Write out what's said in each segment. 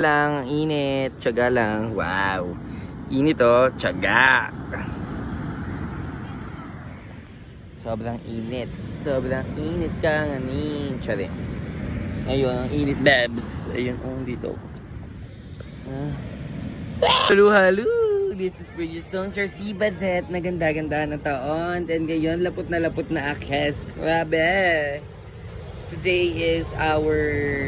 lang, init, tiyaga lang. Wow. Init oh, tiyaga. Sobrang init. Sobrang init ka nga ni. Tsari. Ayun, ang init, babs. Ayun, oh, dito. Ah. Halo, halo! This is Bridgestone Sir C. Badet na ganda-ganda na taon. And ngayon, lapot na lapot na akes. Grabe! Today is our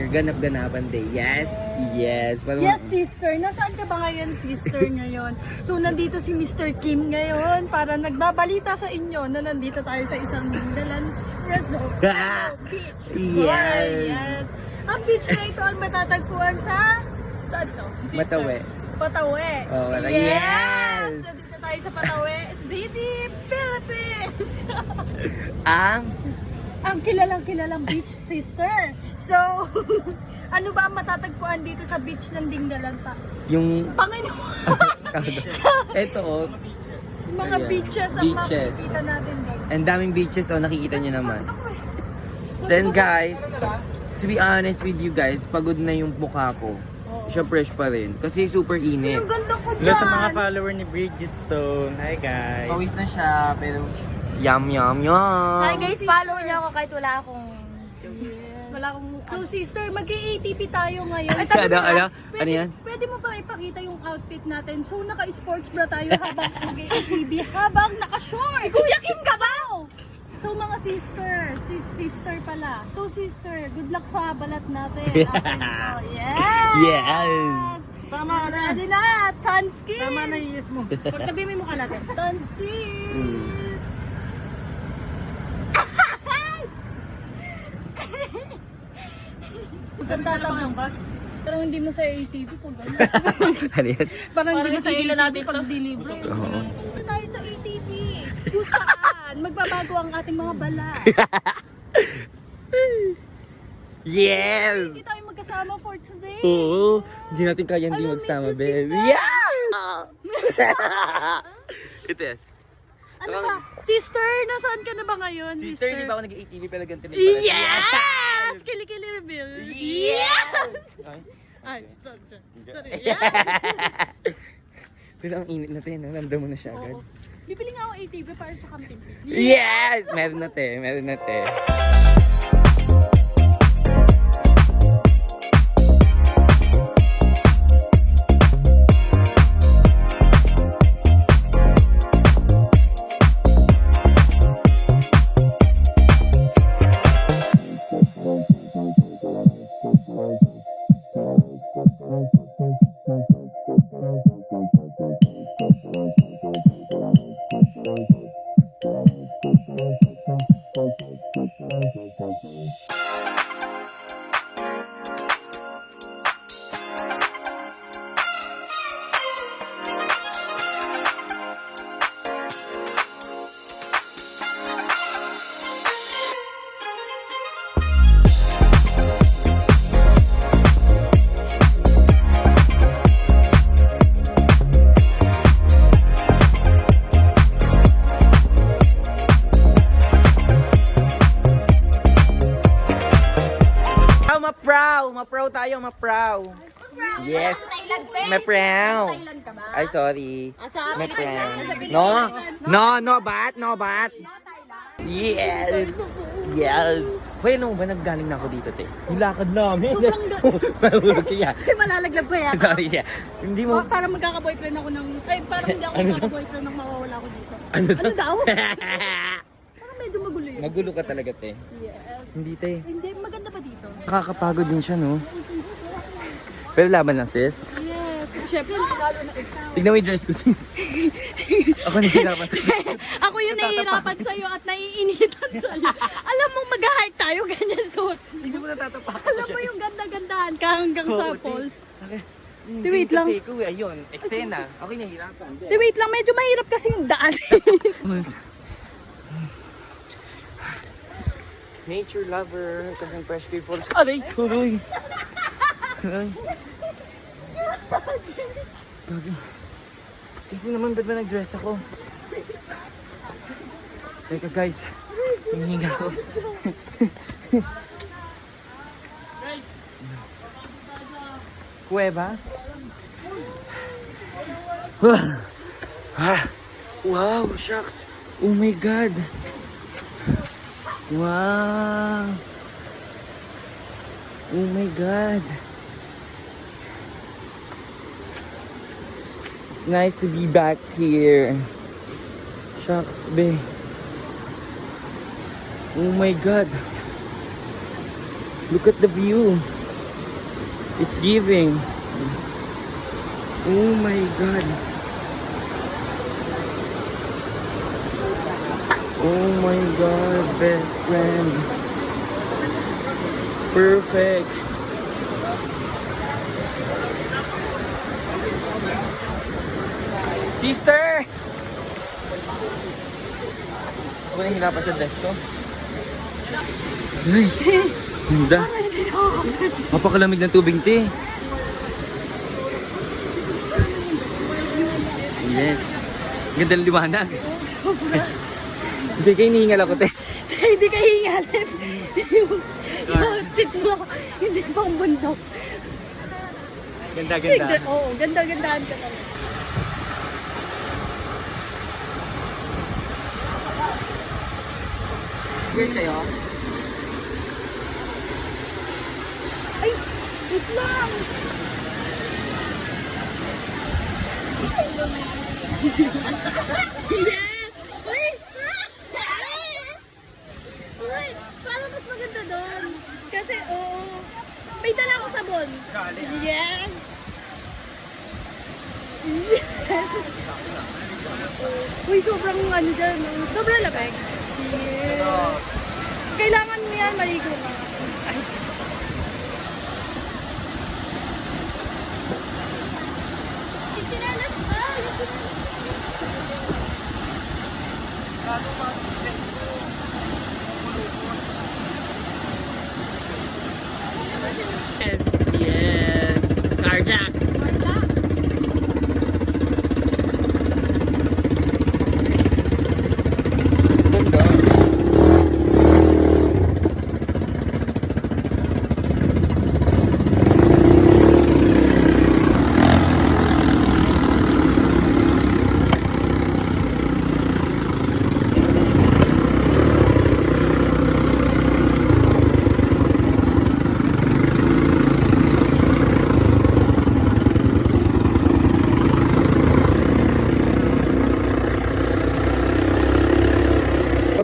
ganap-ganapan day. Yes? Yes. Parang, Yes, sister. Nasaan ka ba ngayon, sister, ngayon? So, nandito si Mr. Kim ngayon para nagbabalita sa inyo na nandito tayo sa isang Mindalan Resort. beach. Yes. Sorry, yes. Ang beach na ito ang matatagpuan sa... Saan to? sister? Matawe. Patawe. Oh, wala. yes! Yes! Nandito tayo sa Patawe City, Philippines! Ang ang kilalang kilalang beach, sister. So, ano ba ang matatagpuan dito sa beach ng Dingdalanta? yung Panginoon, ito oh, mga Ayan. beaches ang Beaches. makikita natin doon. ang daming beaches oh, nakikita nyo naman. Then guys, to be honest with you guys, pagod na yung mukha ko. Siya fresh pa rin. Kasi super init. Ang ganda ko Hello sa mga dyan. follower ni Bridget Stone. Hi guys. Pawis na siya, pero yum yum yum. Hi guys, follow niyo ako kahit wala akong... Wala akong... So sister, mag-ATP tayo ngayon. Ay, Ano, teka, ano? Pwede, Ano yan? Pwede mo ba ipakita yung outfit natin? So naka-sports bra tayo habang mag-ATP, habang naka-short. Si Kuya Kim ka ba? So mga sister, si sister pala. So sister, good luck sa balat natin. After nito. yes! Yes! Tama na. Ready na! Tanskin! Tama na yes mo. Pagtabi mo yung mukha natin. Tanskin! Magtatanong ba? Parang hindi mo sa ATV pag gano'n. Ano yan? Parang hindi mo sa ATV pag deliver. Oo. tayo sa ATV. Kung saan magbabago ang ating mga bala. Yes! Hindi tayo magkasama for today. Oo. Hindi natin kaya hindi magsama, sister. Yes! It is. Ano ba? Sister, nasaan ka na ba ngayon? Sister, di ba ako nag-ATV pero ganito rin pala? Yes! Kilikili reveal. Yes! Ay, sorry. sorry. pero ang init natin, naramdam mo na siya agad. Oo. Bibili nga ako ATV para sa camping. Yes! Meron na te, meron na te. Ma-prow! Tayo, ma-prow! Yes! Ma-prow! Ay, sorry. Ma-prow. No! No, no, bat! No, bat! Yes! Yes! Hoy, alam mo ba, naggaling na ako dito, te. Yung lakad namin. Mahulog kaya. Ay, malalaglag pa yan. Sorry, yeah. Hindi mo... Pa- para magkaka-boyfriend ako ng... Ay, parang hindi ako Ano magkaka-boyfriend nang mawawala ako dito. Ano Ano daw? Parang medyo magulo yun. Nagulo ka talaga, te. Yes. Hindi, te. Hindi. Nakakapagod din siya, no? Pero laban lang, sis. Yes. Siyempre, lalo na ikaw. Tignan mo yung dress ko, sis. Ako nahihirapan sa Ako yung nahihirapan sa'yo at naiinitan sa'yo. Alam mo, mag-hike tayo, ganyan suot. Hindi mo natatapakan Alam mo yung ganda-gandahan ka hanggang sa falls. Hindi wait lang. Kasi ko, eh, ayun, eksena. Yung nahihirapan. Di, wait lang, medyo mahirap kasi yung daan. Nature lover, kasi fresh kay falls. Aray! Huloy! Gagi. Kasi naman, ba't ba nag-dress ako? Teka guys, hinihinga ako. Kuweba? Ah, wow, shucks. Oh my God. Wow. Oh my God. It's nice to be back here. Shucks, be. Oh my God. Look at the view. It's giving. Oh my God. Oh my God, best friend. Perfect. Sister! Ako na hinapan sa desk ko. Ay, ganda. Napakalamig ng tubig, te. Yes. Ganda ng liwanag. Hindi kayo hinihingal ako, te. Hindi ka hingalin. yung, outfit mo, hindi pang bundok. Ganda, Ganda, oo, ganda-gandaan ka talaga. Girl kayo? Ay, Islam! yes! Uy! Uy! Parang mas maganda doon. Kasi, oo. May dala ako sabon. Yes! Yes! Uy, sobrang ano dyan. no? Sobrang lamig. Yes! Kailangan mo yan, maligo ka. Ay. Yes. Carjack.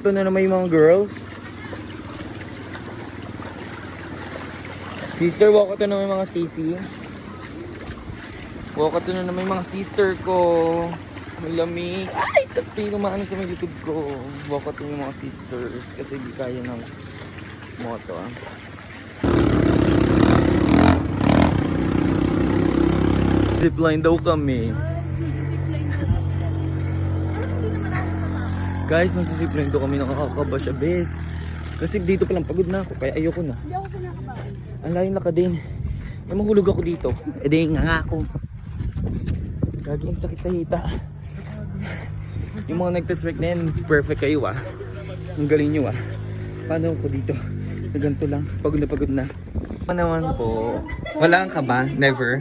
Ganda. Yung mga girls. Sister, walk ito na yung mga sisi. Walk ito na yung mga sister ko. Malamig. Ay, tapi kumaano sa may likod ko. Walk ito yung mga sisters kasi di kaya ng moto. Ah. Zipline daw kami. Guys, nagsisipline daw kami nakakakaba siya, bes. Kasi dito pa lang pagod na ako, kaya ayoko na. Hindi ako kinakabahan. Ang layo na ka din. Eh, mahulog ako dito. Eh, di nga nga ako. Gagi ang sakit sa hita. Yung mga nagtatrek na yan, perfect kayo ah. Ang galing nyo ah. Paano ako dito? Na ganito lang. Pagod na pagod na. Pa naman po. Wala ka ba? Never?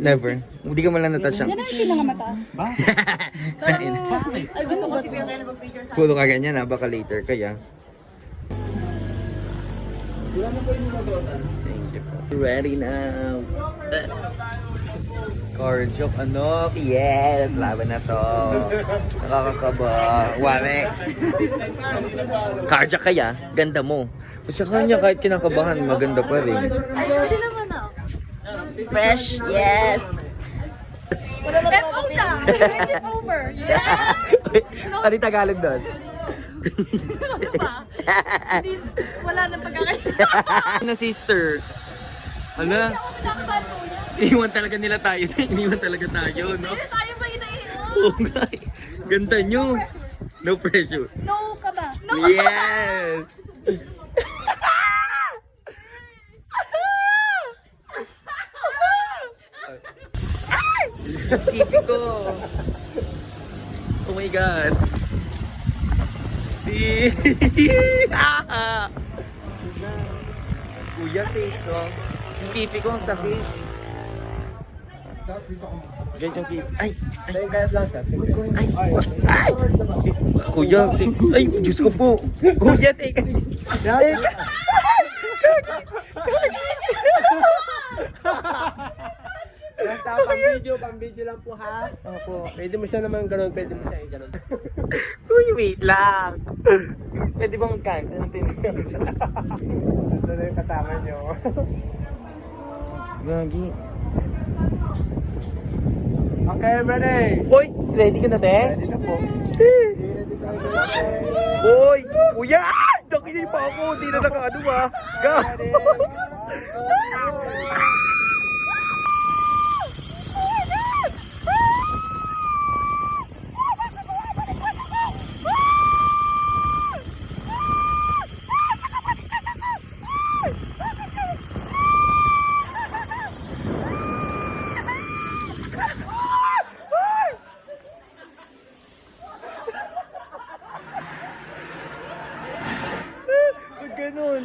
Never? Hindi ka man lang natouch Yan ang pinakamataas. Ay, gusto ko si Pulo ka ganyan ah. Baka later kaya. Thank you. Ready now. Car joke, ano? Yes! Laban na to. Nakakakaba. Warex. Carjack kaya? Ganda mo. Sa kanya kahit kinakabahan, maganda pa rin. Ay, hindi naman. Fresh, yes. FO na! Legend over! Yes! ano yung Tagalog doon? Ano ba? Hindi, wala nang pagkakain. na sister. Pinakabahan mo yan. iwan talaga nila tayo. Iniwan talaga tayo, no? Hindi tayo ba inaiiwan? Oo nga eh. Ganda nyo. No pressure. No ka ba? No Yes! Ipi ko. Oh my God. Kuya, fake ko. Yung pipi ko ang sakit. Guys, yung keep. Ay! Ay, kaya lang, sir. Ay! Ay! Kuya, si... Ay, Diyos ko po! Kuya, teka! Teka! Basta pang video, pang video lang po ha. Opo. Pwede mo siya naman ganun, pwede mo siya ganun. Uy, wait lang! Pwede bang cancel ang tinigil? Ito na yung kasama nyo. Gagi. Okay, ready? Uy! Ready ka na, te? Ready na po. Uy! Kuya! Nakinig pa ako! Hindi na nakaano ah! Ga! Ganun?